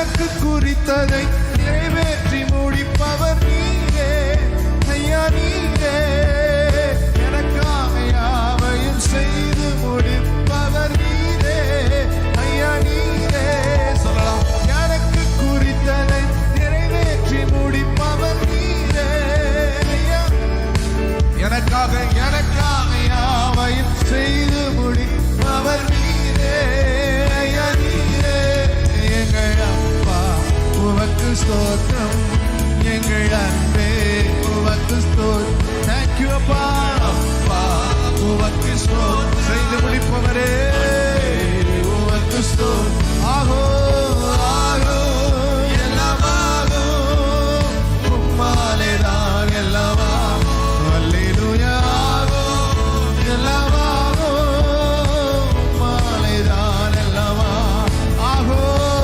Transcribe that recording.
எனக்கு குறித்ததை நிறைவேற்றி முடிப்பவர் நீரே ஐயா நீரே எனக்காக யாவையும் செய்து முடிப்பவர் நீரே ஐயா நீரே சொல்லலாம். எனக்கு குறித்ததை நிறைவேற்றி முடிப்பவர் நீரே ஐயா. எனக்காக எனக்காக யாவையும் ஸ்தோத்திரம். எங்கள் அன்பே